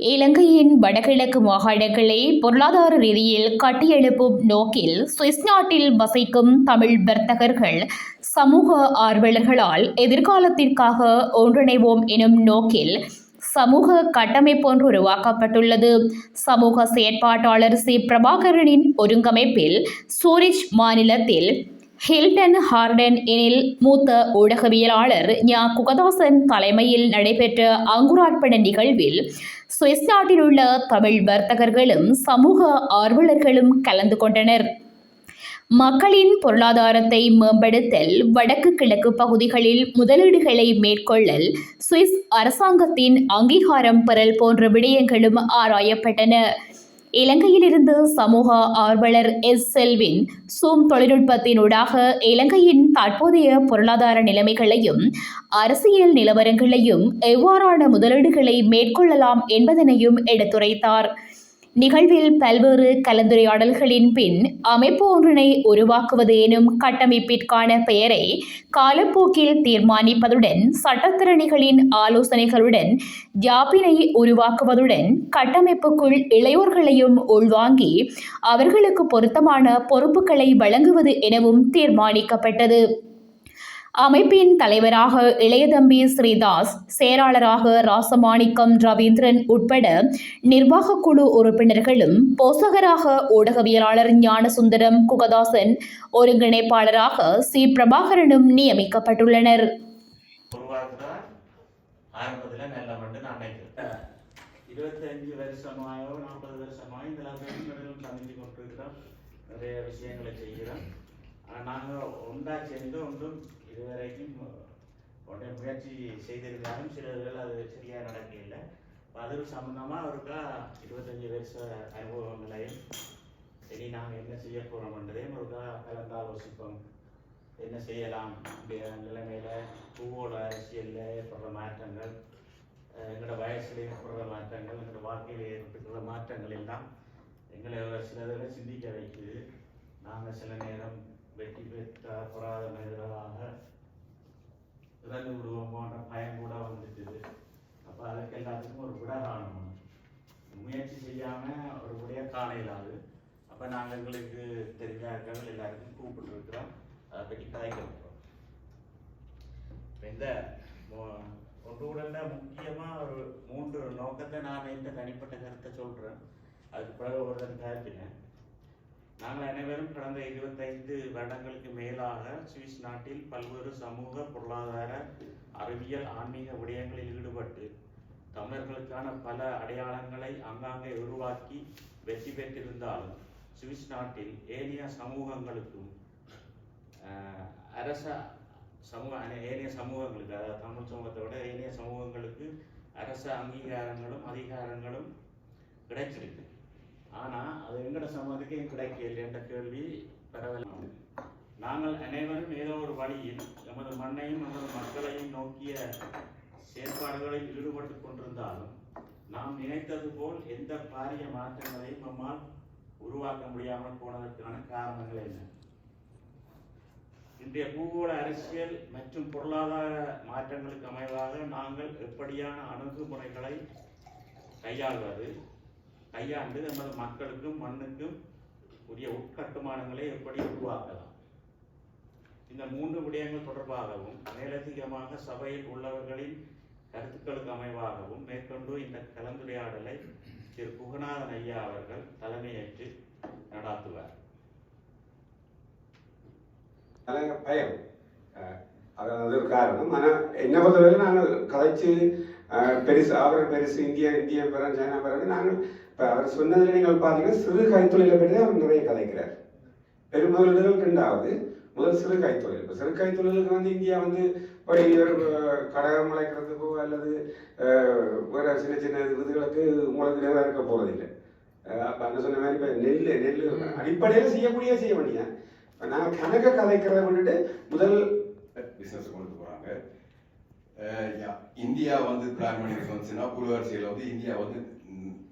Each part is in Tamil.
இலங்கையின் வடகிழக்கு மாகாணங்களை பொருளாதார ரீதியில் கட்டியெழுப்பும் நோக்கில் சுவிஸ் நாட்டில் வசிக்கும் தமிழ் வர்த்தகர்கள் சமூக ஆர்வலர்களால் எதிர்காலத்திற்காக ஒன்றிணைவோம் எனும் நோக்கில் சமூக கட்டமைப்பு ஒன்று உருவாக்கப்பட்டுள்ளது. சமூக செயற்பாட்டாளர் சி. பிரபாகரனின் ஒருங்கமைப்பில் சூரிச் மாநிலத்தில் ஹில்டன் ஹார்டன் எனில் மூத்த ஊடகவியலாளர் ஞா குகதாசன் தலைமையில் நடைபெற்ற அங்குரார்ப்பண நிகழ்வில் சுவிஸ் நாட்டில் உள்ள தமிழ் வர்த்தகர்களும் சமூக ஆர்வலர்களும் கலந்து கொண்டனர். மக்களின் பொருளாதாரத்தை மேம்படுத்தல் வடக்கு கிழக்கு பகுதிகளில் முதலீடுகளை மேற்கொள்ளல் சுவிஸ் அரசாங்கத்தின் அங்கீகாரம் பெறல் போன்ற விடயங்களும் ஆராயப்பட்டன. இலங்கையிலிருந்து சமூக ஆர்வலர் எஸ். செல்வின் சூம் தொழில்நுட்பத்தினூடாக இலங்கையின் தற்போதைய பொருளாதார நிலைமைகளையும் அரசியல் நிலவரங்களையும் எவ்வாறான முதலீடுகளை மேற்கொள்ளலாம் என்பதனையும் எடுத்துரைத்தார். நிகழ்வில் பல்வேறு கலந்துரையாடல்களின் பின் அமைப்பு ஒன்றினை உருவாக்குவது எனும் கட்டமைப்பிற்கான பெயரை காலப்போக்கில் தீர்மானிப்பதுடன் சட்டத்திறனிகளின் ஆலோசனைகளுடன் ஜாப்பினை உருவாக்குவதுடன் கட்டமைப்புக்குள் இளையோர்களையும் உள்வாங்கி அவர்களுக்கு பொருத்தமான பொறுப்புகளை வழங்குவது எனவும் தீர்மானிக்கப்பட்டது. அமைப்பின் தலைவராக இளையதம்பி ஸ்ரீதாஸ் செயலாளராக ராசமாணிக்கம் ரவீந்திரன் உட்பட நிர்வாக குழு உறுப்பினர்களும் போசகராக ஊடகவியலாளர் ஞானசுந்தரம் குகதாசன் ஒருங்கிணைப்பாளராக சி. பிரபாகரனும் நியமிக்கப்பட்டுள்ளனர். இருபத்தஞ்சு வருஷமாயோ நாற்பது வருஷமாயோ சந்தித்து கொண்டிருக்கிறோம். நிறைய விஷயங்களை செய்கிறோம். நாங்கள் ஒன்றா சேர்ந்து ஒன்றும் இதுவரைக்கும் ஒன்றை முயற்சி செய்திருந்தாலும் சிலர்கள் அது சரியாக நடக்கவில்லை. அது சம்பந்தமாக அவருக்கா இருபத்தஞ்சி வருஷ அனுபவங்களையும் இனி நாங்கள் என்ன செய்ய போகிறோம்ன்றதையும் ஒருக்கா கலந்தாலோசிப்போம் என்ன செய்யலாம் அப்படிய நிலைமையில பூவோட அரசியலில் ஏற்படுற மாற்றங்கள் எங்களோட வயசில் ஏற்படுற மாற்றங்கள் எங்களோட வாழ்க்கையில் ஏற்பட்டுக்கிற மாற்றங்கள் எல்லாம் எங்களை சிலதில் சிந்திக்க வைக்குது. நாங்கள் சில நேரம் வெற்றி பெற்ற பொறாத மனிதர்களாக இறந்து விடுவோமோன்ற பயம் கூட வந்துட்டுது. அப்போ அதுக்கு எல்லாத்துக்கும் ஒரு விட காணணும். முயற்சி செய்யாமல் ஒரு விடைய காண இயலாது அப்போ நாங்கள் எங்களுக்கு தெரிஞ்சாக்கள் எல்லாருக்கும் கூப்பிட்டுருக்கிறோம். அதை பற்றி கதைக்க போகிறோம் இந்த ஒன்று உடல்ல முக்கியமாக ஒரு மூன்று நோக்கத்தை நான் இந்த தனிப்பட்ட கருத்தை சொல்கிறேன் அதுக்கு பிறகு ஒருத்தன் கருத்தினேன் நாங்கள் அனைவரும் கடந்த இருபத்தைந்து வருடங்களுக்கு மேலாக சுவிஸ் நாட்டில் பல்வேறு சமூக பொருளாதார அறிவியல் ஆன்மீக விடயங்களில் ஈடுபட்டு தமிழர்களுக்கான பல அடையாளங்களை அங்காங்கே உருவாக்கி வெற்றி பெற்றிருந்தாலும் சுவிஸ் நாட்டில் ஏனைய சமூகங்களுக்கும் அரச சமூக ஏனைய சமூகங்களுக்கு அதாவது தமிழ் சமூகத்தை விட ஏனைய சமூகங்களுக்கு அரச அங்கீகாரங்களும் அதிகாரங்களும் கிடைச்சிருக்கு. ஆனால் அது எங்கட சமூகத்துக்கு கிடைக்கல என்ற கேள்வி பரவலானது நாங்கள் அனைவரும் ஏதோ ஒரு வழியில் எமது மண்ணையும் எமது மக்களையும் நோக்கிய செயற்பாடுகளில் ஈடுபட்டு கொண்டிருந்தாலும் நாம் நினைத்தது போல் எந்த பாரிய மாற்றங்களையும் நம்மால் உருவாக்க முடியாமல் போனதற்கான காரணங்கள் என்ன? இன்றைய பூகோள அரசியல் மற்றும் பொருளாதார மாற்றங்களுக்கு அமைவாக நாங்கள் எப்படியான அணுகுமுறைகளை கையாள்வது? கையாண்டு நமது மக்களுக்கும் மண்ணுக்கும் உரிய உட்கட்டுமானங்களை எப்படி உருவாக்கலாம்? இந்த மூன்று விடயங்கள் தொடர்பாகவும் மேலதிகமாக சபையில் உள்ளவர்களின் கருத்துக்களுக்கு அமைவாகவும் மேற்கொண்டு இந்த கலந்துரையாடலை திரு குகநாதன் ஐயா அவர்கள் தலைமையேற்று நடாத்துவார். பயம். அஹ் ஒரு காரணம். ஆனால் என்ன பொறுத்தவரை நாங்கள் கதைச்சு பெருசு அவர் பெருசு இந்தியா இந்திய பெறன் சைனா பெறன் நாங்கள் இப்போ அவர் சொன்னதில் நீங்கள் பார்த்தீங்கன்னா சிறு கைத்தொழிலை பற்றி அவர் நிறைய கதைக்கிறார். பெருமொழிகள் ரெண்டாவது முதல் சிறு கைத்தொழில். இப்போ சிறு கைத்தொழிலுக்கு வந்து இந்தியா வந்து படி ஒரு கடகம் முளைக்கிறதுக்கோ அல்லது அஹ், வேற சின்ன சின்ன இதுகளுக்கு உங்களுக்கு நேரம் இருக்க போகிறதில்லை அப்போ அங்கே சொன்ன மாதிரி இப்போ நெல் நெல் அடிப்படையில் செய்யக்கூடிய செய்ய வேண்டியதான் இப்போ நான் கணக்கை கதைக்கிறத விட்டுட்டு முதல் பிஸ்னஸ் கொண்டு போகிறாங்க Uh, இந்தியா வந்து பிளான் பண்ணி வந்துச்சுன்னா புலவரிசையில் வந்து இந்தியா வந்து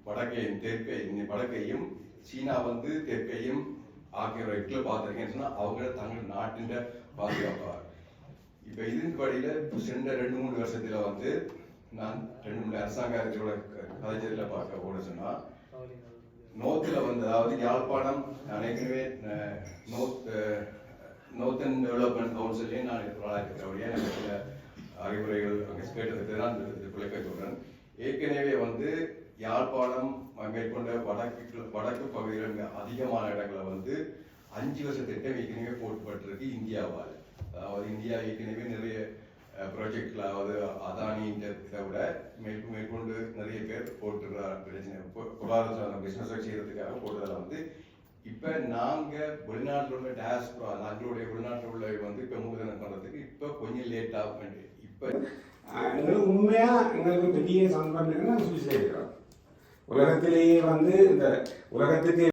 வடக்கையும் தெற்கை வடக்கையும் சீனா வந்து தெற்கையும் ஆகியோர் இடத்துல பார்த்துருக்கேன்னு சொன்னா அவங்க தங்கள் நாட்டின் பாதுகாப்பார் இப்ப இதன் படியில சென்ற ரெண்டு மூணு வருஷத்துல வந்து நான் ரெண்டு மூணு அரசாங்கத்தோட கதைச்சதுல பார்க்க கூட சொன்னா நோத்தில் வந்து அதாவது யாழ்ப்பாணம் நான் ஏற்கனவே நோத் நோர்த்தன் டெவலப்மெண்ட் கவுன்சிலையும் நான் இருக்கிறவளாக இருக்கிறபடியாக எனக்கு அறிவுரைகள் அங்கே கேட்டதுக்கு நான் சொல்கிறேன் ஏற்கனவே வந்து யாழ்ப்பாணம் மேற்கொண்ட வடக்கு வடக்கு பகுதியில் அதிகமான இடங்களை வந்து அஞ்சு வருஷ திட்டம் ஏற்கனவே போட்டுப்பட்டிருக்கு இந்தியாவால். அதாவது இந்தியா ஏற்கனவே நிறைய ப்ராஜெக்ட்ல அதாவது அதானி இதை விட மேற்கு மேற்கொண்டு நிறைய பேர் போட்டுறாங்க பிரச்சனை பொருளாதார பிஸ்னஸ் செய்யறதுக்காக போட்டதில் வந்து இப்போ நாங்கள் வெளிநாட்டில் உள்ள டேஸ்பரா நாங்களுடைய வெளிநாட்டில் உள்ள வந்து இப்போ மூலதனம் பண்ணுறதுக்கு இப்போ கொஞ்சம் லேட் ஆகும் எங்களுக்கு uh, உண்மையா எங்களுக்கு பெரிய சம்பந்தம் சூசைட் உலகத்திலேயே வந்து இந்த உலகத்துக்கு